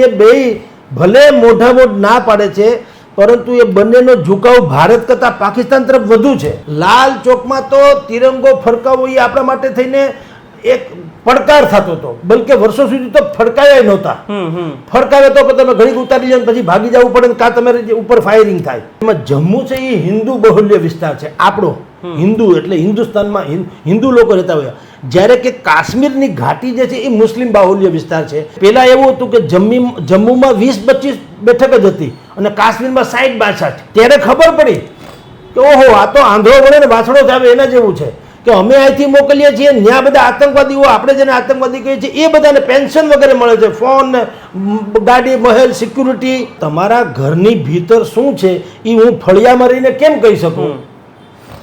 એ બે ભલે મોઢા મોઢ ના પાડે છે પરંતુ એ બંનેનો ઝુકાવ ભારત કરતાં પાકિસ્તાન તરફ વધુ છે. લાલ ચોકમાં તો તિરંગો ફરકાવવો એ આપણા માટે થઈને એક પડકાર થતો હતો. બલકે વર્ષો સુધી તો ફડકાયા નહોતા. હમ તો તમે ઘડીક ઉતારી લો પછી ભાગી જવું પડે ને કાં તમારે ઉપર ફાયરિંગ થાય. એમાં જમ્મુ છે એ હિન્દુ બહુલ્ય વિસ્તાર છે આપણો. હિન્દુ એટલે હિન્દુસ્તાનમાં હિન- હિન્દુ લોકો રહેતા હોય. જ્યારે કે કાશ્મીરની ઘાટી જે છે એ મુસ્લિમ બાહુલ્ય વિસ્તાર છે. પહેલાં એવું હતું કે જમ્મી જમ્મુમાં વીસ પચીસ બેઠક જ હતી અને કાશ્મીરમાં સાઠ બાસઠ. ત્યારે ખબર પડી કે ઓહો આ તો આંધળો વળે ને વાછડો થાવે એના જેવું છે. કે અમે અહીંથી મોકલીએ છીએ ત્યાં બધા આતંકવાદીઓ આપણે જેને આતંકવાદી કહીએ છીએ એ બધાને પેન્શન વગેરે મળે છે. ફોન ગાડી મહેલ સિક્યુરિટી. તમારા ઘરની ભીતર શું છે એ હું ફળિયામાં રહીને કેમ કહી શકું?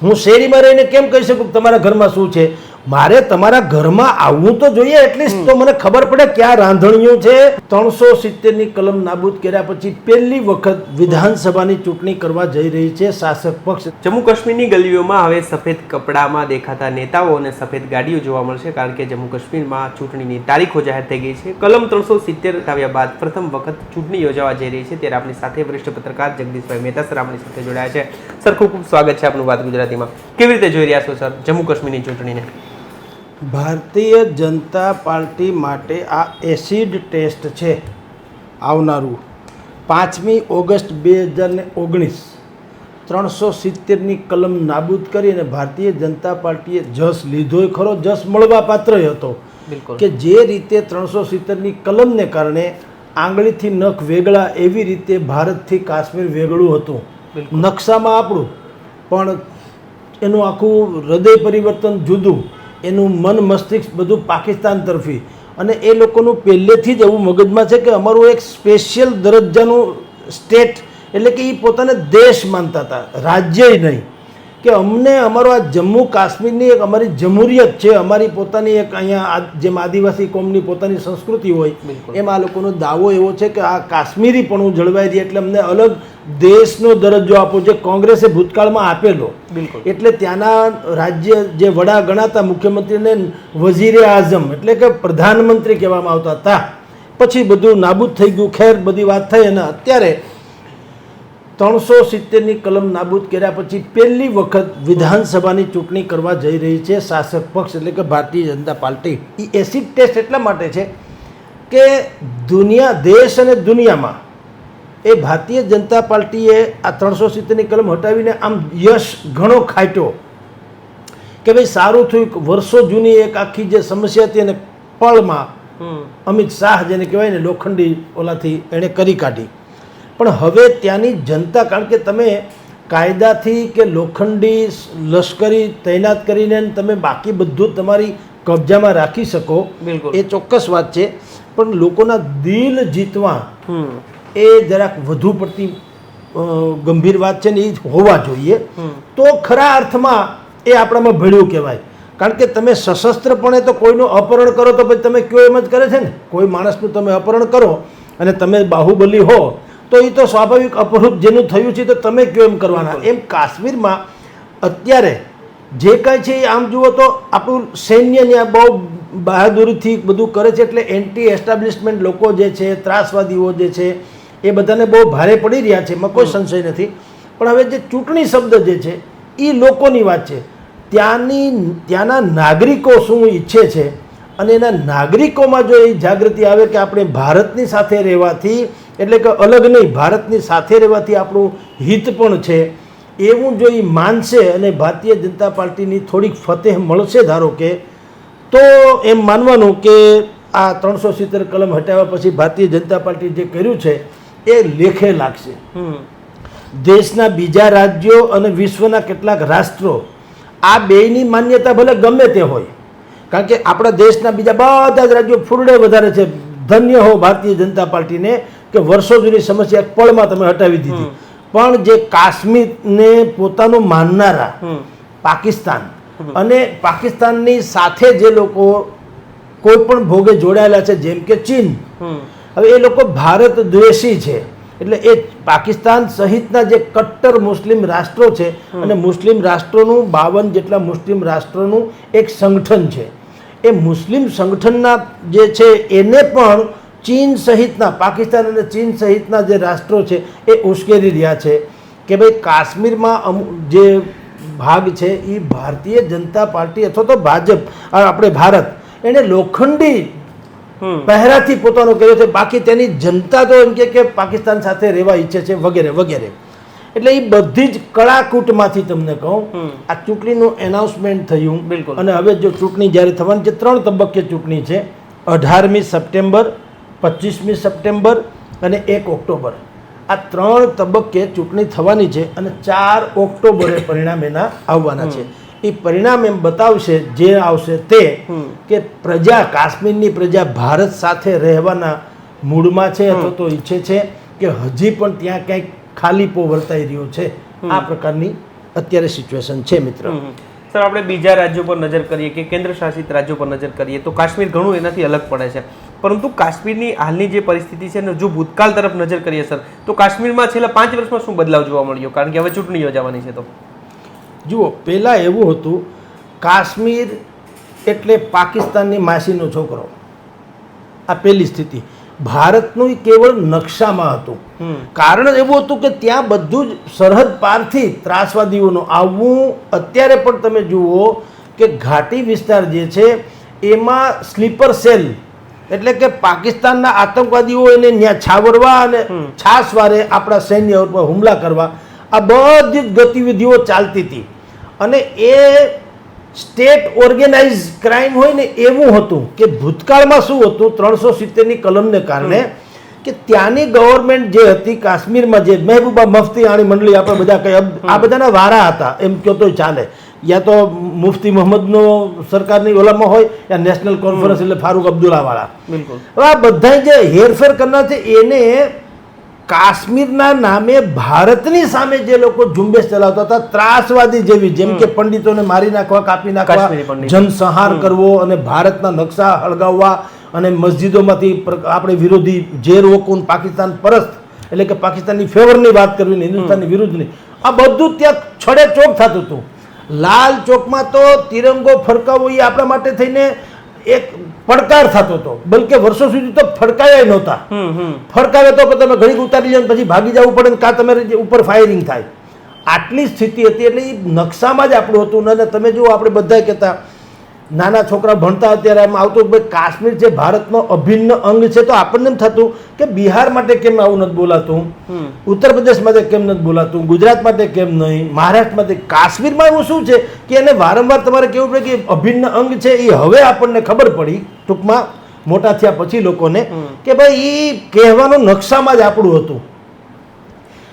હું શેરીમાં રહીને કેમ કહી શકું કે તમારા ઘરમાં શું છે? મારે તમારા ઘરમાં આવવું તો જોઈએ, એટલીસ્ટ તો મને ખબર પડે ક્યાં રાંધણીઓ છે. ત્રણસો સિત્તેરની કલમ નાબૂદ કર્યા પછી પહેલી વખત વિધાનસભાની ચૂંટણી કરવા જઈ રહી છે શાસક પક્ષ. જમ્મુ કાશ્મીરની ગલીઓમાં હવે સફેદ કપડામાં દેખાતા નેતાઓ અને સફેદ ગાડીઓ જોવા મળશે, કારણ કે જમ્મુ કાશ્મીરમાં ચૂંટણીની તારીખો જાહેર થઈ ગઈ છે. કલમ ત્રણસો સિત્તેર આવ્યા બાદ પ્રથમ વખત ચૂંટણી યોજાવા જઈ રહી છે, ત્યારે આપણી સાથે વરિષ્ઠ પત્રકાર જગદીશભાઈ મહેતા સર આપણી સાથે જોડાયા છે. સર, ખૂબ ખૂબ સ્વાગત છે આપનું વાત ગુજરાતીમાં. કેવી રીતે જોઈ રહ્યા છો, સર, જમ્મુ કાશ્મીરની ચૂંટણીને? ભારતીય જનતા પાર્ટી માટે આ એસિડ ટેસ્ટ છે આવનારું. પાંચમી ઓગસ્ટ બે હજાર ને ઓગણીસ. ત્રણસો સિત્તેરની કલમ નાબૂદ કરી અને ભારતીય જનતા પાર્ટીએ જસ લીધોય ખરો જસ મળવા પાત્ર હતો. કે જે રીતે ત્રણસો સિત્તેરની કલમને કારણે આંગળીથી નખ વેગળા એવી રીતે ભારતથી કાશ્મીર વેગળું હતું. નકશામાં આપણું. પણ એનું આખું હૃદય પરિવર્તન જુદું. એનું મન, મસ્તિષ્ક બધું પાકિસ્તાન તરફી. અને એ લોકોનું પહેલેથી જ એવું મગજમાં છે કે અમારું એક સ્પેશિયલ દરજ્જાનું સ્ટેટ એટલે કે એ પોતાને દેશ માનતા હતા. રાજ્ય નહીં. કે અમને અમારો આ જમ્મુ કાશ્મીરની એક અમારી જમહુરિયત છે અમારી પોતાની એક અહીંયા આ જેમ આદિવાસી કોમની પોતાની સંસ્કૃતિ હોય. એમ આ લોકોનો દાવો એવો છે કે આ કાશ્મીરી પણ જળવાઈ રહી એટલે અમને અલગ દેશનો દરજ્જો આપો જે કોંગ્રેસે ભૂતકાળમાં આપેલો. બિલકુલ. એટલે ત્યાંના રાજ્ય જે વડા ગણાતા મુખ્યમંત્રીને વઝીરે આઝમ એટલે કે પ્રધાનમંત્રી કહેવામાં આવતા હતા. પછી બધું નાબૂદ થઈ ગયું ખેર બધી વાત થઈ અને અત્યારે ત્રણસો સિત્તેરની કલમ નાબૂદ કર્યા પછી પહેલી વખત વિધાનસભાની ચૂંટણી કરવા જઈ રહી છે શાસક પક્ષ એટલે કે ભારતીય જનતા પાર્ટી. એ એસિડ ટેસ્ટ એટલા માટે છે કે દુનિયા દેશ અને દુનિયામાં એ ભારતીય જનતા પાર્ટીએ આ ત્રણસો સિત્તેરની કલમ હટાવીને આમ યશ ઘણો ખાટ્યો કે ભાઈ સારું થયું વર્ષો જૂની એક આખી જે સમસ્યા હતી અને પળમાં અમિત શાહ જેને કહેવાય ને લોખંડી ઓલાથી એણે કરી કાઢી. પણ હવે ત્યાંની જનતા કારણ કે તમે કાયદાથી કે લોખંડી લશ્કરી તૈનાત કરીને તમે બાકી બધું તમારી કબજામાં રાખી શકો બિલકુલ. એ ચોક્કસ વાત છે. પણ લોકોના દિલ જીતવા એ જરાક વધુ પડતી ગંભીર વાત છે ને એ હોવા જોઈએ. તો ખરા અર્થમાં એ આપણામાં ભળ્યું કહેવાય. કારણ કે તમે સશસ્ત્રપણે તો કોઈનું અપહરણ કરો તો પછી તમે કયો એમ જ કરે છે ને? કોઈ માણસનું તમે અપહરણ કરો અને તમે બાહુબલી હો તો એ તો સ્વાભાવિક અપહૃત જેનું થયું છે તો તમે કયો એમ કરવાના? એમ કાશ્મીરમાં અત્યારે જે કાંઈ છે એ આમ જુઓ તો આપણું સૈન્ય ત્યાં બહુ બહાદુરીથી બધું કરે છે એટલે એન્ટી એસ્ટાબ્લિશમેન્ટ લોકો જે છે ત્રાસવાદીઓ જે છે એ બધાને બહુ ભારે પડી રહ્યા છે. એમાં કોઈ સંશય નથી. પણ હવે જે ચૂંટણી શબ્દ જે છે એ લોકોની વાત છે. ત્યાંની ત્યાંના નાગરિકો શું ઈચ્છે છે? અને એના નાગરિકોમાં જો એ જાગૃતિ આવે કે આપણે ભારતની સાથે રહેવાથી એટલે કે અલગ નહીં ભારતની સાથે રહેવાથી આપણું હિત પણ છે. એવું જો એ માનશે અને ભારતીય જનતા પાર્ટીની થોડીક ફતેહ મળશે ધારો કે તો એમ માનવાનું કે આ ત્રણસો સિત્તેર કલમ હટાવ્યા પછી ભારતીય જનતા પાર્ટી જે કર્યું છે એ લેખે લાગશે. દેશના બીજા રાજ્યો અને વિશ્વના કેટલાક રાષ્ટ્રો આ બેયની માન્યતા ભલે ગમે તે હોય કારણ કે આપણા દેશના બીજા બધા જ રાજ્યો ફૂરડે વધારે છે. ધન્ય હો ભારતીય જનતા પાર્ટીને કે વર્ષો જૂની સમસ્યા એક પળમાં તમે હટાવી દીધી. પણ જે કાશ્મીરને પોતાનું માનનારા પાકિસ્તાન અને પાકિસ્તાનની સાથે જે લોકો કોઈ પણ ભોગે જોડાયેલા છે જેમ કે ચીન. હવે એ લોકો ભારત દ્વેષી છે. એટલે એ પાકિસ્તાન સહિતના જે કટ્ટર મુસ્લિમ રાષ્ટ્રો છે અને મુસ્લિમ રાષ્ટ્રોનું બાવન જેટલા મુસ્લિમ રાષ્ટ્રોનું એક સંગઠન છે. એ મુસ્લિમ સંગઠનના જે છે એને પણ ચીન સહિતના પાકિસ્તાન અને ચીન સહિતના જે રાષ્ટ્રો છે એ ઉશ્કેરી રહ્યા છે કે ભાઈ કાશ્મીરમાં અમુક જે ભાગ છે એ ભારતીય જનતા પાર્ટી અથવા તો ભાજપ આપણે ભારત એણે લોખંડી પહેરાથી પોતાનો કર્યો છે. બાકી તેની જનતા તો એમ કે કે પાકિસ્તાન સાથે રહેવા ઈચ્છે છે વગેરે વગેરે. એટલે એ બધી જ કળાકૂટમાંથી તમને કહું આ ચૂંટણીનું એનાઉન્સમેન્ટ થયું. બિલકુલ. અને હવે જો ચૂંટણી જ્યારે થવાની છે ત્રણ તબક્કે ચૂંટણી છે. અઢારમી સપ્ટેમ્બર પચીસમી સપ્ટેમ્બર અને એક ઓક્ટોબર. આ ત્રણ તબક્કે ચૂંટણી થવાની છે અને ચાર ઓક્ટોબરે પરિણામ એના આવવાના છે. એ પરિણામ એમ બતાવશે જે આવશે તે કે પ્રજા કાશ્મીરની પ્રજા ભારત સાથે રહેવાના મૂડમાં છે અથવા તો ઈચ્છે છે કે હજી પણ ત્યાં ક્યાંક ખાલીપો વર્તાઈ રહ્યો છે. આ પ્રકારની અત્યારે સિચ્યુએશન છે મિત્ર. સર આપણે બીજા રાજ્યો પર નજર કરીએ કે કેન્દ્ર શાસિત રાજ્યો પર નજર કરીએ તો કાશ્મીર ઘણું એનાથી અલગ પડે છે. પરંતુ કાશ્મીરની હાલની જે પરિસ્થિતિ છે ને જો ભૂતકાળ તરફ નજર કરીએ સર તો કાશ્મીરમાં છેલ્લા પાંચ વર્ષમાં શું બદલાવ જોવા મળ્યો? કારણ કે હવે ચૂંટણી યોજાવાની છે તો. જુઓ પહેલાં એવું હતું કાશ્મીર એટલે પાકિસ્તાનની માસીનો છોકરો. આ પહેલી સ્થિતિ. ભારતનું કેવળ નકશામાં હતું. કારણ એવું હતું કે ત્યાં બધું જ સરહદ પારથી ત્રાસવાદીઓનું આવવું. અત્યારે પણ તમે જુઓ કે ઘાટી વિસ્તાર જે છે એમાં સ્લીપર સેલ એટલે કે પાકિસ્તાનના આતંકવાદીઓ એને ત્યાં છાવરવા અને છાસવારે આપણા સૈન્ય ઉપર હુમલા કરવા. આ બધી જ ગતિવિધિઓ ચાલતી હતી. અને એ સ્ટેટ ઓર્ગેનાઇઝ ક્રાઇમ હોય ને એવું હતું કે ભૂતકાળમાં શું હતું ત્રણસો સિત્તેરની કલમને કારણે કે ત્યાંની ગવર્મેન્ટ જે હતી કાશ્મીરમાં જે મહેબૂબા મફતી આણી મંડળી આપણે બધા કઈ આ બધાના વારા હતા. એમ કહો તો ચાલે. યા તો મુફતી મોહમ્મદનો સરકારની ઓલામાં હોય યા નેશનલ કોન્ફરન્સ એટલે ફારૂક અબ્દુલ્લાવાળા. બિલકુલ. હવે આ બધા જે હેરફેર કરનાર છે એને કાશ્મીરના નામે ભારતની સામે જે લોકો ઝુંબેશ ચલાવતા હતા ત્રાસવાદી જેવી જેમ કે પંડિતોને મારી નાખવા કાપી નાખવા. જનસંહાર કરવો અને ભારતના નકશા હળગાવવા અને મસ્જિદોમાંથી આપણે વિરોધી જે રોકુન પાકિસ્તાન પરસ્ત એટલે કે પાકિસ્તાનની ફેવરની વાત કરવી હિન્દુસ્તાનની વિરુદ્ધની આ બધું ત્યાં છડે ચોક થતું હતું. લાલ ચોકમાં તો તિરંગો ફરકાવવો એ આપણા માટે થઈને એક પડકાર થતો હતો. બલકે વર્ષો સુધી તો ફડકાયા નહોતા. ફડકાવે તો તમે ઘડીક ઉતારી જાય પછી ભાગી જવું પડે ને કાં તમારે ઉપર ફાયરિંગ થાય. આટલી સ્થિતિ હતી એટલે એ નકશામાં જ આપણું હતું. અને તમે જુઓ આપણે બધા કહેતા નાના છોકરા ભણતા અત્યારે એમ આવતું ભાઈ કાશ્મીર જે ભારતનો અભિન્ન અંગ છે તો આપણને એમ થતું કે બિહાર માટે કેમ આવું નથી બોલાતું? ઉત્તર પ્રદેશ માટે કેમ નથી બોલાતું? ગુજરાત માટે કેમ નહીં? મહારાષ્ટ્ર માટે? કાશ્મીરમાં એવું શું છે કે એને વારંવાર તમારે કેવું પડે કે અભિન્ન અંગ છે એ હવે આપણને ખબર પડી ટૂંકમાં મોટા થયા પછી લોકોને કે ભાઈ એ કહેવાનો નકશામાં જ આપણું હતું.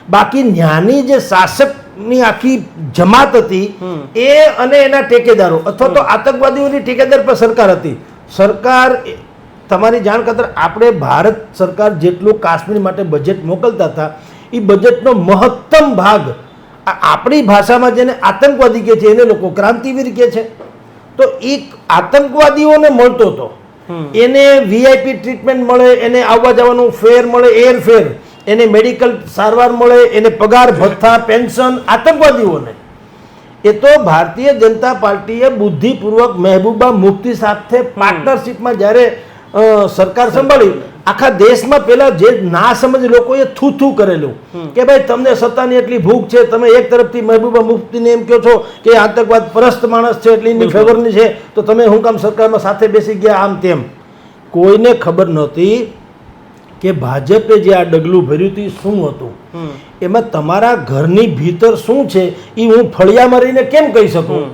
બાકી ન્યાની જે શાસકની આખી જમાત હતી એ અને એના ટેકેદારો અથવા તો આતંકવાદીઓની ટેકેદાર પર સરકાર હતી. સરકાર તમારી જાણ ખાતર આપણે ભારત સરકાર જેટલું કાશ્મીર માટે બજેટ મોકલતા હતા એ બજેટનો મહત્તમ ભાગ આપણી ભાષામાં જેને આતંકવાદી કહે છે એને લોકો ક્રાંતિવીર કહે છે. તો એ આતંકવાદીઓને મળતો હતો એને વીઆઈપી ટ્રીટમેન્ટ મળે એને આવવા જવાનું ફેર મળે એર ફેર એને મેડિકલ સારવાર મળે એને પગાર ભથ્થા પેન્શન આતંકવાદીઓને. એ તો ભારતીય જનતા પાર્ટીએ બુદ્ધિપૂર્વક મહેબૂબા મુફ્તી સાથે પાર્ટનરશિપમાં જ્યારે સરકાર સંભાળી આખા દેશમાં પેલા જે ના સમજ લોકોએ થૂ થૂ કરેલું કે ભાઈ તમને સત્તાની એટલી ભૂખ છે તમે એક તરફથી મહેબૂબા મુફ્તીને એમ કહો છો કે આતંકવાદ પરસ્ત માણસ છે એટલે એની ફેવરની છે તો તમે હું કામ સરકારમાં સાથે બેસી ગયા આમ તેમ. કોઈને ખબર નહોતી કે ભાજપે જે આ ડગલું ભર્યું હતું શું હતું? એમાં તમારા ઘરની ભીતર શું છે એ હું ફળિયામાં રહીને કેમ કહી શકું?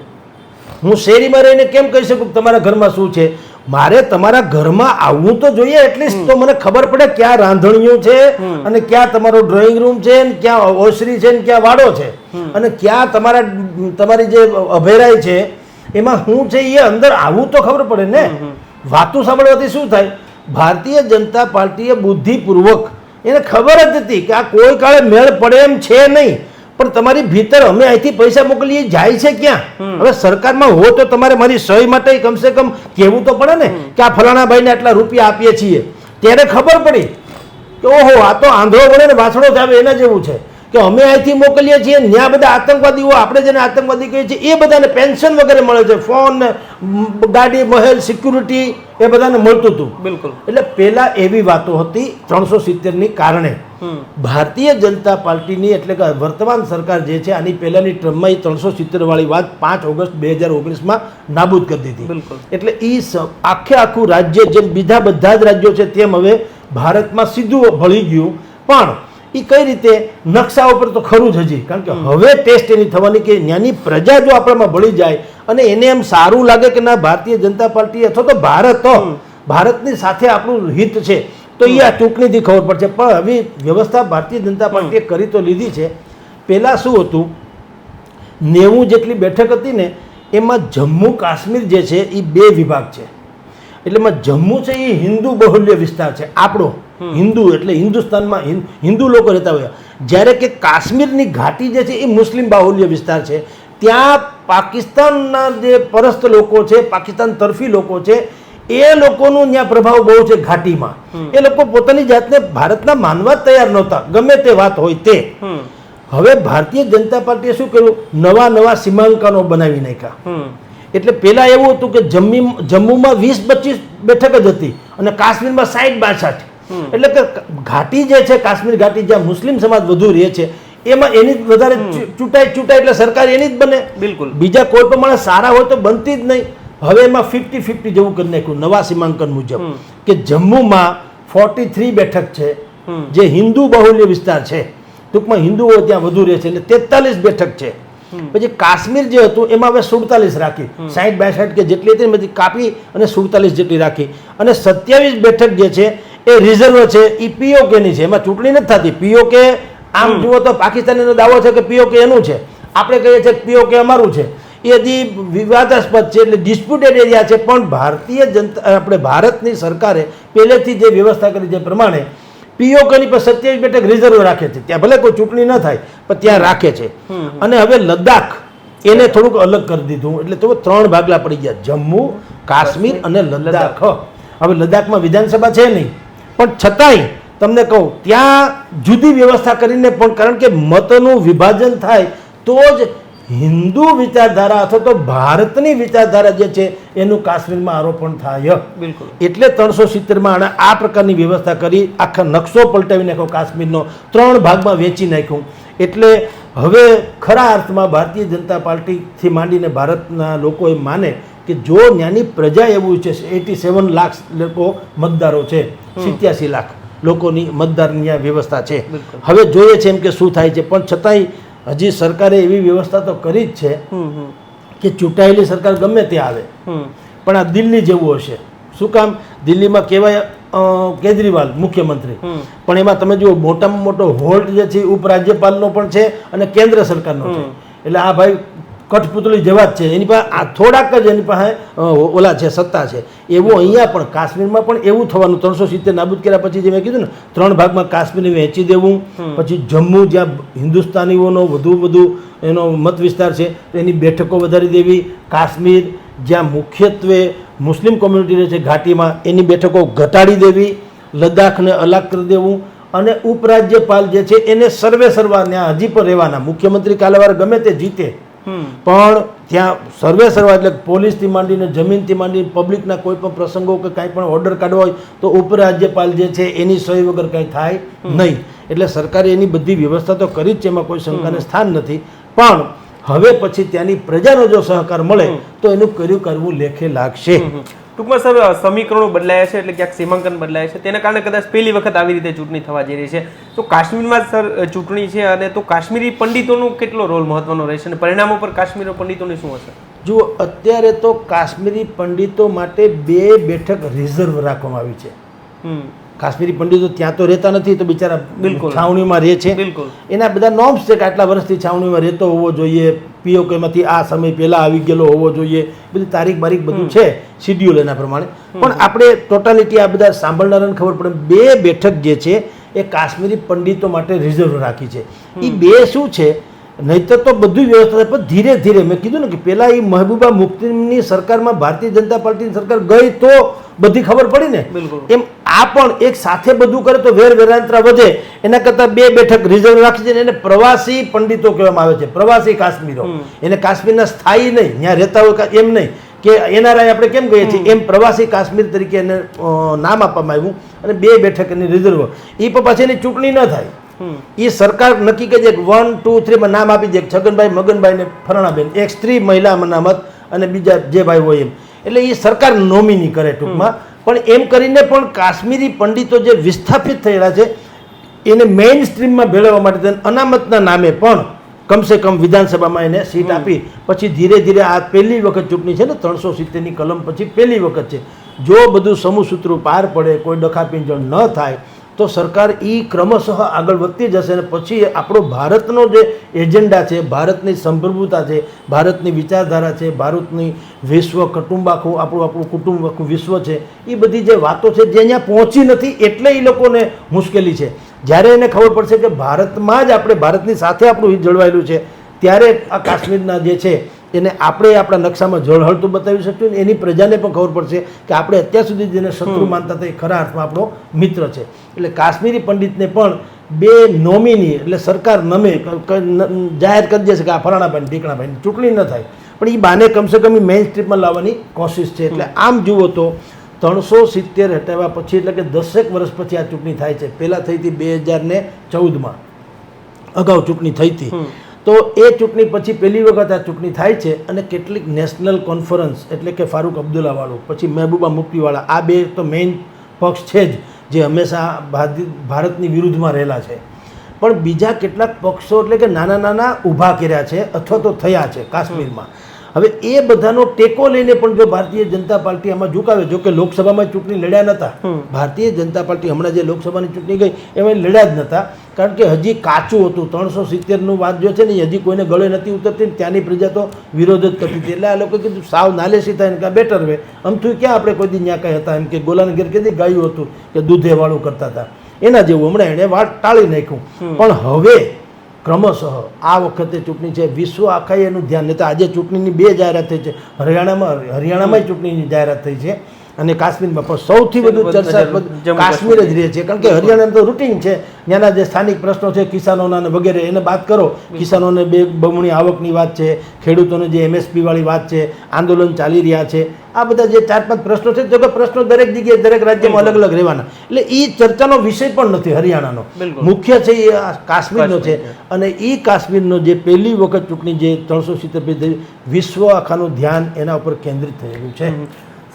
હું શેરીમાં રહીને કેમ કહી શકું તમારા ઘરમાં શું છે? મારે તમારા ઘરમાં આવવું તો જોઈએ એટલીસ્ટ તો મને ખબર પડે ક્યાં રાંધણીઓ છે અને ક્યાં તમારો ડ્રોઈંગ રૂમ છે ને ક્યાં ઓસરી છે ને ક્યાં વાડો છે. અને ક્યાં તમારા તમારી જે અભેરાઈ છે એમાં શું છે એ અંદર આવવું તો ખબર પડે ને? વાતું સાંભળવાથી શું થાય? ભારતીય જનતા પાર્ટીએ બુદ્ધિપૂર્વક એને ખબર જ હતી કે આ કોઈ કાળે મેળ પડે એમ છે નહીં. પણ તમારી ભીતર અમે અહીંથી પૈસા મોકલીએ જાય છે ક્યાં? હવે સરકારમાં હો તો તમારે મારી સહી માટે કમસે કમ કહેવું તો પડે ને કે આ ફલાણા ભાઈને આટલા રૂપિયા આપીએ છીએ. ત્યારે ખબર પડી કે ઓહો આ તો આંધળો વળે ને વાછડો જ આવે એના જેવું છે. કે અમે અહીંથી મોકલીએ છીએ ત્યાં બધા આતંકવાદીઓ આપણે જેને આતંકવાદી કહીએ છીએ એ બધાને પેન્શન વગેરે મળે છે. ફોન ગાડી મહેલ સિક્યુરિટી એ બધાને મળતું હતું. બિલકુલ. એટલે પહેલા એવી વાતો હતી ત્રણસો સિત્તેરની કારણે. ભારતીય જનતા પાર્ટીની એટલે કે વર્તમાન સરકાર જે છે આની પહેલાની ટ્રમમાં એ ત્રણસો સિત્તેર વાળી વાત પાંચ ઓગસ્ટ બે હજાર ઓગણીસમાં નાબૂદ કરી દીધી. બિલકુલ. એટલે એ આખે આખું રાજ્ય જેમ બીજા બધા જ રાજ્યો છે તેમ હવે ભારતમાં સીધું ભળી ગયું. પણ એ કઈ રીતે નકશા ઉપર તો ખરું જ હજી. કારણ કે હવે ટેસ્ટ એની થવાની કે ત્યાંની પ્રજા જો આપણામાં ભળી જાય અને એને એમ સારું લાગે કે ના ભારતીય જનતા પાર્ટી અથવા તો ભારત તો ભારતની સાથે આપણું હિત છે તો એ આ ચૂંટણીથી ખબર પડશે પણ હવે વ્યવસ્થા ભારતીય જનતા પાર્ટીએ કરી તો લીધી છે. પહેલાં શું હતું? નેવું જેટલી બેઠક હતી ને એમાં જમ્મુ કાશ્મીર જે છે એ બે વિભાગ છે. એટલે એમાં જમ્મુ છે એ હિન્દુ બહુલ્ય વિસ્તાર છે. આપણો. હિન્દુ એટલે હિન્દુસ્તાનમાં હિન્દુ લોકો રહેતા હોય. જ્યારે કે કાશ્મીરની ઘાટી જે છે એ મુસ્લિમ બાહુલ્ય વિસ્તાર છે ત્યાં પાકિસ્તાનના જે પરસ્ત લોકો છે પાકિસ્તાન તરફી લોકો છે એ લોકોનું ત્યાં પ્રભાવ બહુ છે ઘાટીમાં. એ લોકો પોતાની જાતને ભારતના માનવા તૈયાર નહોતા ગમે તે વાત હોય તે. હવે ભારતીય જનતા પાર્ટીએ શું કર્યું? નવા નવા સીમાંકનો બનાવી નાખ્યા. એટલે પેલા એવું હતું કે જમ્મી જમ્મુમાં વીસ પચીસ બેઠક જ હતી અને કાશ્મીરમાં સાઠ બાસઠ એટલે કે ઘાટી જે છે કાશ્મીર ઘાટી જ્યાં મુસ્લિમ સમાજ વધુ રહે છે એમાં એની જ વધારે ચૂંટાય ચૂંટાય એટલે સરકાર એની જ બને. બિલકુલ. બીજા કોઈ પણ માણસ સારા હોય તો બનતી જ નહીં. હવે એમાં ફિફ્ટી ફિફ્ટી જેવું કરી નાખ્યું નવા સીમાંકન મુજબ. કે જમ્મુમાં ફોર્ટી થ્રી બેઠક છે જે હિન્દુ બહુલ્ય વિસ્તાર છે. ટૂંકમાં હિન્દુઓ ત્યાં વધુ રહે છે એટલે તેતાલીસ બેઠક છે. પછી કાશ્મીર જે હતું એમાં હવે સુડતાલીસ રાખી. સાઠ બાસઠ કે જેટલી હતી એમાંથી બધી કાપી અને સુડતાલીસ જેટલી રાખી. અને સત્યાવીસ બેઠક જે છે એ રિઝર્વ છે એ પીઓકેની છે. એમાં ચૂંટણી નથી થતી. પીઓકે આમ જુઓ તો પાકિસ્તાનીનો દાવો છે કે પીઓકે એનું છે. આપણે કહીએ છીએ કે પીઓકે અમારું છે. એ હજી વિવાદાસ્પદ છે એટલે ડિસ્પ્યુટેડ એરિયા છે. પણ ભારતીય જનતા આપણે ભારતની સરકારે પહેલેથી જે વ્યવસ્થા કરી છે એ પ્રમાણે પીઓકેની પર સત્યાવીસ બેઠક રિઝર્વ રાખે છે. ત્યાં ભલે કોઈ ચૂંટણી ન થાય પણ ત્યાં રાખે છે. અને હવે લદ્દાખ એને થોડુંક અલગ કરી દીધું. એટલે તો ત્રણ ભાગલા પડી ગયા. જમ્મુ કાશ્મીર અને લદ્દાખ. હવે લદ્દાખમાં વિધાનસભા છે નહીં. પણ છતાંય તમને કહું ત્યાં જુદી વ્યવસ્થા કરીને પણ કારણ કે મતનું વિભાજન થાય તો જ હિન્દુ વિચારધારા અથવા તો ભારતની વિચારધારા જે છે એનું કાશ્મીરમાં આરોપણ થાય. બિલકુલ. એટલે ત્રણસો સિત્તેરમાં આણે આ પ્રકારની વ્યવસ્થા કરી આખા નકશો પલટાવી નાખ્યો કાશ્મીરનો ત્રણ ભાગમાં વેચી નાખ્યું. એટલે હવે ખરા અર્થમાં ભારતીય જનતા પાર્ટીથી માંડીને ભારતના લોકો એ માને કે જો ત્યાંની પ્રજા એવું છે એટી સેવન લાખ લોકો મતદારો છે સિત્યાસી લાખ લોકોની મતદારની આ વ્યવસ્થા છે. હવે જોઈએ છે એમ કે શું થાય છે પણ છતાંય હજી સરકારે એવી વ્યવસ્થા તો કરી જ છે કે ચૂંટાયેલી સરકાર ગમે તે આવે. પણ આ દિલ્હી જેવું હશે. શું કામ? દિલ્હીમાં કહેવાય કેજરીવાલ મુખ્યમંત્રી. પણ એમાં તમે જુઓ મોટામાં મોટો હોલ્ટ જે છે ઉપરાજ્યપાલનો પણ છે અને કેન્દ્ર સરકારનો છે. એટલે આ ભાઈ કઠપુતળી જેવા જ છે. એની પાસે આ થોડાક જ એની પાસે ઓલા છે સત્તા છે. એવું અહીંયા પણ કાશ્મીરમાં પણ એવું થવાનું. ત્રણસો સિત્તેર નાબૂદ કર્યા પછી જે મેં કીધું ને ત્રણ ભાગમાં કાશ્મીરને વહેંચી દેવું. પછી જમ્મુ જ્યાં હિન્દુસ્તાનીઓનો વધુ વધુ એનો મત વિસ્તાર છે એની બેઠકો વધારી દેવી. કાશ્મીર જ્યાં મુખ્યત્વે મુસ્લિમ કોમ્યુનિટી રહે છે ઘાટીમાં એની બેઠકો ઘટાડી દેવી. લદ્દાખને અલગ કરી દેવું. અને ઉપરાજ્યપાલ જે છે એને સર્વે સર્વા ત્યાં હજી પણ રહેવાના. મુખ્યમંત્રી કાલેવાર ગમે તે જીતે. પણ ત્યાં સર્વે સર્વા એટલે પોલીસથી માંડીને જમીનથી માંડીને પબ્લિકના કોઈ પણ પ્રસંગો કે કાંઈ પણ ઓર્ડર કાઢવો હોય તો ઉપરાજ્યપાલ જે છે એની સહી વગર કંઈ થાય નહીં. એટલે સરકારે એની બધી વ્યવસ્થા તો કરી જ છે એમાં કોઈ શંકાને સ્થાન નથી. પણ હવે પછી ત્યાંની પ્રજાનો જો સહકાર મળે તો એનું કર્યું કરવું લેખે લાગશે. ટૂંકમાં સર સમીકરણો બદલાયા છે એટલે ક્યાંક સીમાંકન બદલાય છે. તેના કારણે કદાચ પહેલી વખત આવી રીતે ચૂંટણી થવા જઈ રહી છે. તો કાશ્મીરમાં સર ચૂંટણી છે અને તો કાશ્મીરી પંડિતોનો કેટલો રોલ મહત્વનો રહેશે અને પરિણામો પર કાશ્મીર પંડિતોની શું અસર? જો અત્યારે તો કાશ્મીરી પંડિતો માટે બે બેઠક રિઝર્વ રાખવામાં આવી છે. કાશ્મીરી પંડિતો ત્યાં તો રહેતા નથી તો બિચારા બિલકુલ. છાવણીમાં રહે છે. બિલકુલ. એના બધા નોર્મ્સ છે કે આટલા વર્ષથી છાવણીમાં રહેતો હોવો જોઈએ પીઓકેમાંથી આ સમય પહેલાં આવી ગયેલો હોવો જોઈએ બધી તારીખ બારીખ બધું છે શિડ્યુલ એના પ્રમાણે. પણ આપણે ટોટાલિટી આ બધા સાંભળનારાને ખબર પડે બે બેઠક જે છે એ કાશ્મીરી પંડિતો માટે રિઝર્વ રાખી છે. એ બે શું છે? નહીતર તો બધું વ્યવસ્થા થાય. પણ ધીરે ધીરે મેં કીધું ને કે પહેલાં એ મહેબૂબા મુફ્તીની સરકારમાં ભારતીય જનતા પાર્ટીની સરકાર ગઈ તો બધી ખબર પડી ને. એમ આ પણ એક સાથે બધું કરે તો વેર વેરાંતરા વધે. એના કરતાં બે બેઠક રિઝર્વ રાખી છે ને એને પ્રવાસી પંડિતો કહેવામાં આવે છે. પ્રવાસી કાશ્મીરો. એને કાશ્મીરના સ્થાયી નહીં ત્યાં રહેતા હોય એમ નહીં. કે એનઆરઆઈ આપણે કેમ કહીએ છીએ? એમ પ્રવાસી કાશ્મીર તરીકે એને નામ આપવામાં આવ્યું અને બે બેઠક એની રિઝર્વ એ પણ પાછી એની ચૂંટણી ન થાય. એ સરકાર નક્કી કરી દે કે વન ટુ થ્રીમાં નામ આપી દે છગનભાઈ મગનભાઈ ને ફરણાબેન. એક સ્ત્રી મહિલા અનામત અને બીજા જે ભાઈ હોય એમ. એટલે એ સરકાર નોમિની કરે ટૂંકમાં. પણ એમ કરીને પણ કાશ્મીરી પંડિતો જે વિસ્થાપિત થયેલા છે એને મેઇન સ્ટ્રીમમાં ભેળવવા માટે તેને અનામતના નામે પણ કમસે કમ વિધાનસભામાં એને સીટ આપી. પછી ધીરે ધીરે આ પહેલી વખત ચૂંટણી છે ને ત્રણસો સિત્તેરની કલમ પછી પહેલી વખત છે. જો બધું સમૂહસૂત્રું પાર પડે કોઈ ડખાપિંજણ ન થાય તો સરકાર એ ક્રમશઃ આગળ વધતી જશે અને પછી આપણો ભારતનો જે એજન્ડા છે, ભારતની સંપ્રભુતા છે, ભારતની વિચારધારા છે, ભારતની વિશ્વ કુટુંબ આખું, આપણું આપણું કુટુંબ આખું વિશ્વ છે એ બધી જે વાતો છે જે અહીંયા પહોંચી નથી એટલે એ લોકોને મુશ્કેલી છે. જ્યારે એને ખબર પડશે કે ભારતમાં જ આપણે, ભારતની સાથે આપણું હિત જળવાયેલું છે, ત્યારે આ કાશ્મીરના જે છે એને આપણે આપણા નકશામાં ઝળહળતું બતાવી શકશું ને એની પ્રજાને પણ ખબર પડશે કે આપણે અત્યાર સુધી જેને શત્રુ માનતા હતા એ ખરા અર્થમાં આપણો મિત્ર છે. એટલે કાશ્મીરી પંડિતને પણ બે નોમિની એટલે સરકાર નમે જાહેર કરી દેશે કે આ ફલાણાભાઈ ઢીકણાભાઈની ચૂંટણી ન થાય. પણ એ બાને કમસે કમ મેઇન સ્ટ્રીપમાં લાવવાની કોશિશ છે. એટલે આમ જુઓ તો ત્રણસો સિત્તેર હટાવ્યા પછી એટલે કે દસેક વર્ષ પછી આ ચૂંટણી થાય છે. પહેલાં થઈ હતી બે હજાર ને ચૌદમાં. અગાઉ ચૂંટણી થઈ હતી. તો એ ચૂંટણી પછી પહેલી વખત આ ચૂંટણી થાય છે અને કેટલીક નેશનલ કોન્ફરન્સ એટલે કે ફારૂક અબ્દુલ્લાવાળું પછી મહેબૂબા મુફ્તીવાળા આ બે તો મેઇન પક્ષ છે જ જે હંમેશા ભારતી- ભારતની વિરુદ્ધમાં રહેલા છે. પણ બીજા કેટલાક પક્ષો એટલે કે નાના નાના ઊભા કર્યા છે અથવા તો થયા છે કાશ્મીરમાં. હવે એ બધાનો ટેકો લઈને પણ જો ભારતીય જનતા પાર્ટી આમાં ઝુકાવે જો કે લોકસભામાં ચૂંટણી લડ્યા નહોતા ભારતીય જનતા પાર્ટી હમણાં જે લોકસભાની ચૂંટણી ગઈ એમાં લડ્યા જ નહોતા કારણ કે હજી કાચું હતું. ત્રણસો સિત્તેરનું વાત જો છે ને હજી કોઈને ગળે નથી ઉતરતી ને ત્યાંની પ્રજા તો વિરોધ જ કરતી હતી. એટલે આ લોકો કીધું સાવ નાલેસી થાય ને કાં બેટર વે. આમથું ક્યાં આપણે કોઈ દી કાંઈ હતા? એમ કે ગોલાનગીર ઘેર કીધી ગાયું હતું કે દૂધેવાળું કરતા હતા. એના જેવું હમણાં એણે વાત ટાળી નાખ્યું. પણ હવે ક્રમશઃ આ વખતે ચૂંટણી છે. વિશ્વ આખાએ એનું ધ્યાન. નહીં તો આજે ચૂંટણીની બે જાહેરાત થઈ છે. હરિયાણામાં હરિયાણામાં ચૂંટણીની જાહેરાત થઈ છે. અને કાશ્મીરમાં પણ સૌથી વધુ ચર્ચા કાશ્મીર જ રહે છે. કારણ કે હરિયાણા તો રૂટીન છે. ત્યાંના જે સ્થાનિક પ્રશ્નો છે કિસાનોના વગેરે એને વાત કરો. કિસાનોને બે બમણી આવકની વાત છે ખેડૂતોને જે એમએસપી વાળી વાત છે આંદોલન ચાલી રહ્યા છે. આ બધા જે ચાર પાંચ પ્રશ્નો છે જો કે પ્રશ્નો દરેક જગ્યાએ દરેક રાજ્યમાં અલગ અલગ રહેવાના. એટલે એ ચર્ચાનો વિષય પણ નથી હરિયાણાનો. મુખ્ય છે એ કાશ્મીરનો છે. અને એ કાશ્મીરનો જે પહેલી વખત ચૂંટણી જે ત્રણસો સિત્તેર વિશ્વ આખાનું ધ્યાન એના ઉપર કેન્દ્રિત થયેલું છે.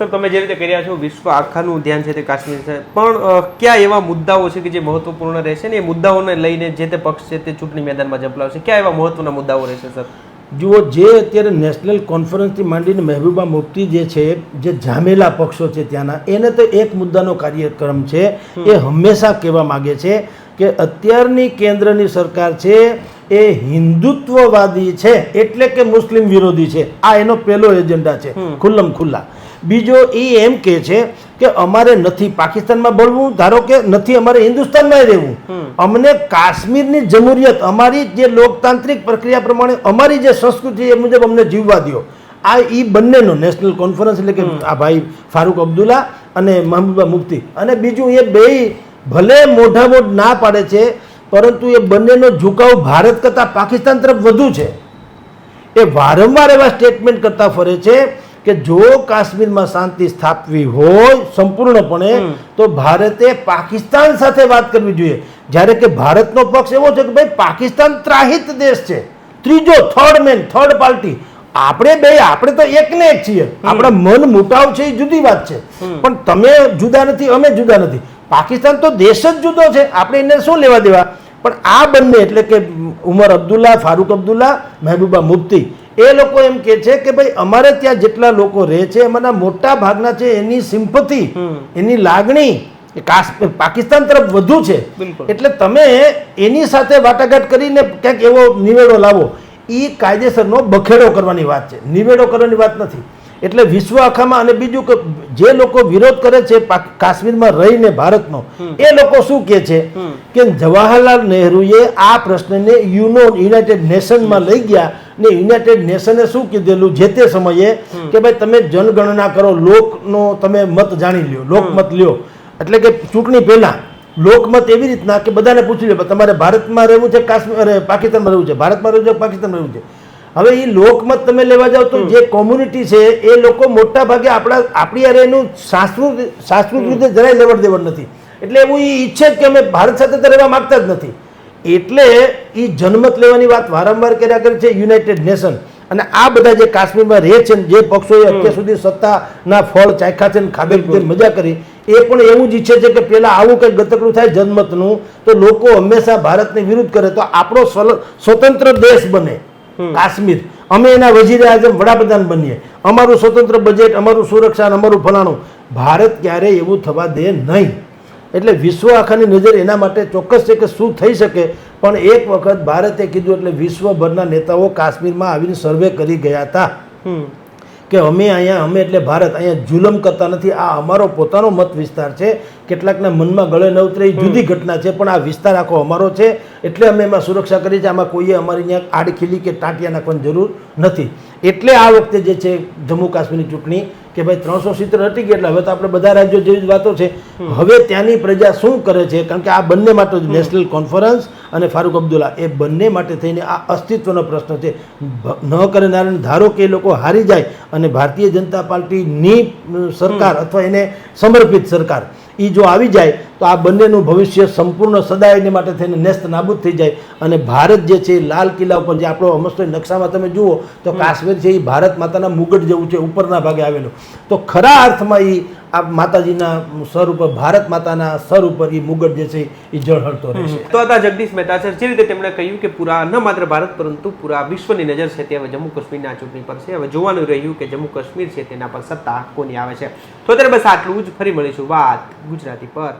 સર તમે જે રીતે કર્યા છો વિશ્વ આખાનું ધ્યાન છે તે કાશ્મીર છે. પણ કયા એવા મુદ્દાઓ છે કે જે મહત્વપૂર્ણ રહેશે ને એ મુદ્દાઓને લઈને જે તે પક્ષ છે તે ચૂંટણી મેદાનમાં ઝંપલાવશે? કયા એવા મહત્વના મુદ્દાઓ રહેશે સર? જુઓ જે અત્યારે નેશનલ કોન્ફરન્સથી માંડીને મહેબૂબા મુફ્તી જે છે જે જામેલા પક્ષો છે ત્યાંના એને તો એક મુદ્દાનો કાર્યક્રમ છે એ હંમેશા કહેવા માગે છે કે અત્યારની કેન્દ્રની સરકાર છે એ હિન્દુત્વવાદી છે એટલે કે મુસ્લિમ વિરોધી છે. આ એનો પહેલો એજન્ડા છે ખુલ્લમ ખુલ્લા. બીજો એ એમ કે છે કે અમારે નથી પાકિસ્તાનમાં બોલવું ધારો કે નથી અમારે હિન્દુસ્તાનમાં રહેવું. અમને કાશ્મીરની જમહુરિયત અમારી જે લોકતાંત્રિક પ્રક્રિયા પ્રમાણે અમારી જે સંસ્કૃતિ એ મુજબ અમને જીવવા દો આ એ બંનેનો નેશનલ કોન્ફરન્સ એટલે કે આ ભાઈ ફારૂક અબ્દુલ્લા અને મહબૂબા મુફ્તી. અને બીજું એ બે ભલે મોઢા મોઢ ના પાડે છે પરંતુ એ બંનેનો ઝુકાવ ભારત કરતાં પાકિસ્તાન તરફ વધુ છે. એ વારંવાર એવા સ્ટેટમેન્ટ કરતા ફરે છે કે જો કાશ્મીરમાં શાંતિ સ્થાપવી હોય સંપૂર્ણપણે તો ભારતે પાકિસ્તાન સાથે વાત કરવી જોઈએ. જ્યારે કે ભારતનો પક્ષ એવો છે કે ભાઈ પાકિસ્તાન ત્રાહિત દેશ છે. ત્રીજો થર્ડ મેન થર્ડ પાર્ટી આપણે બે આપણે તો એક ને એક છીએ આપણા મન મુટાવ છે એ જુદી વાત છે. પણ તમે જુદા નથી અમે જુદા નથી. પાકિસ્તાન તો દેશ જ જુદો છે. આપણે એને શું લેવા દેવા? પણ આ બંને એટલે કે ઉમર અબ્દુલ્લા ફારૂક અબ્દુલ્લા મહેબૂબા મુફ્તી એ લોકો એમ કે છે કે ભાઈ અમારે ત્યાં જેટલા લોકો રહે છે એમાંના મોટા ભાગના છે એની સિમ્પથી એની લાગણી પાકિસ્તાન તરફ વધુ છે. એટલે તમે એની સાથે વાટાઘાટ કરીને ક્યાંક એવો નિવેડો લાવો. એ કાયદેસરનો બખેડો કરવાની વાત છે. નિવેડો કરવાની વાત નથી. એટલે વિશ્વ આખામાં અને બીજું કે જે લોકો વિરોધ કરે છે કાશ્મીરમાં રહીને ભારતનો એ લોકો શું કહે છે? કે જવાહરલાલ નહેરુએ આ પ્રશ્નને યુનો યુનાઇટેડ નેશનમાં લઈ ગયા ને યુનાઇટેડ નેશને શું કીધેલું જે તે સમયે કે ભાઈ તમે જનગણના કરો લોકનો તમે મત જાણી લ્યો લોકમત લ્યો. એટલે કે ચૂંટણી પહેલાં લોકમત એવી રીતના કે બધાને પૂછી લે તમારે ભારતમાં રહેવું છે કાશ્મીર પાકિસ્તાનમાં રહેવું છે ભારતમાં રહેવું છે પાકિસ્તાનમાં રહેવું છે? હવે એ લોકમત તમે લેવા જાઓ તો જે કોમ્યુનિટી છે એ લોકો મોટા ભાગે આપણા આપણી અરે એનું સાંસ્કૃતિક સાંસ્કૃતિક રીતે જરાય લેવડ દેવડ નથી. એટલે એવું એ ઈચ્છે જ કે અમે ભારત સાથે તો રહેવા માગતા જ નથી. એટલે એ જનમત લેવાની વાત વારંવાર કર્યા કરે છે યુનાઇટેડ નેશન અને આ બધા જે કાશ્મીરમાં રહે છે જે પક્ષોએ અત્યાર સુધી સત્તાના ફળ ચાખ્યા છે ને ખાધે મજા કરી એ પણ એવું જ ઈચ્છે છે કે પેલા આવું કંઈક ગતકડું થાય જનમતનું તો લોકો હંમેશા ભારતની વિરુદ્ધ કરે. તો આપણો સ્વતંત્ર દેશ બને કાશ્મીર. અમે એના વજીરે આઝમ વડાપ્રધાન બનીએ. અમારું સ્વતંત્ર બજેટ અમારું સુરક્ષા અને અમારું ફલાણું. ભારત ક્યારેય એવું થવા દે નહીં. એટલે વિશ્વ આખાની નજર એના માટે ચોક્કસ છે કે શું થઈ શકે. પણ એક વખત ભારતે કીધું એટલે વિશ્વભરના નેતાઓ કાશ્મીરમાં આવીને સર્વે કરી ગયા હતા. કે અમે અહીંયા અમે એટલે ભારત અહીંયા જુલમ કરતા નથી. આ અમારો પોતાનો મત વિસ્તાર છે. કેટલાકના મનમાં ગળે ન ઉતરે એ જુદી ઘટના છે પણ આ વિસ્તાર આખો અમારો છે. એટલે અમે એમાં સુરક્ષા કરી છે. આમાં કોઈએ અમારી અહીંયા આડખીલી કે ટાંટિયા નાખવાની જરૂર નથી. એટલે આ વખતે જે છે જમ્મુ કાશ્મીરની ચૂંટણી કે ભાઈ ત્રણસો સિત્તેર હટી ગયા એટલે હવે તો આપણે બધા રાજ્યો જેવી જ વાતો છે. હવે ત્યાંની પ્રજા શું કરે છે? કારણ કે આ બંને માટે નેશનલ કોન્ફરન્સ અને ફારૂક અબ્દુલ્લા એ બંને માટે થઈને આ અસ્તિત્વનો પ્રશ્ન છે. ન કરે નારાયણ ધારો કે એ લોકો હારી જાય અને ભારતીય જનતા પાર્ટીની સરકાર અથવા એને સમર્પિત સરકાર એ જો આવી જાય તો આ બંનેનું ભવિષ્ય સંપૂર્ણ સદાય એની માટે થઈને નેસ્ત નાબૂદ થઈ જાય. અને ભારત જે છે લાલ કિલ્લા ઉપર જે આપણો અમસ્તો નકશામાં તમે જુઓ તો કાશ્મીર છે એ ભારત માતાના મુગટ જેવું છે ઉપરના ભાગે આવેલું. તો ખરા અર્થમાં એ આ માતાજીના સર ઉપર ભારત માતાના સર ઉપર એ મુગટ જે છે એ ઝળહળતો રહેશે. તો હતા જગદીશ મહેતા સર. જે રીતે તેમણે કહ્યું કે પૂરા ન માત્ર ભારત પરંતુ પૂરા વિશ્વની નજર છે તે હવે જમ્મુ કાશ્મીરના ચૂંટણી પર છે. હવે જોવાનું રહ્યું કે જમ્મુ કાશ્મીર છે તેના પર સત્તા કોની આવે છે. તો અત્યારે બસ આટલું જ. ફરી મળીશું વાત ગુજરાતી પર.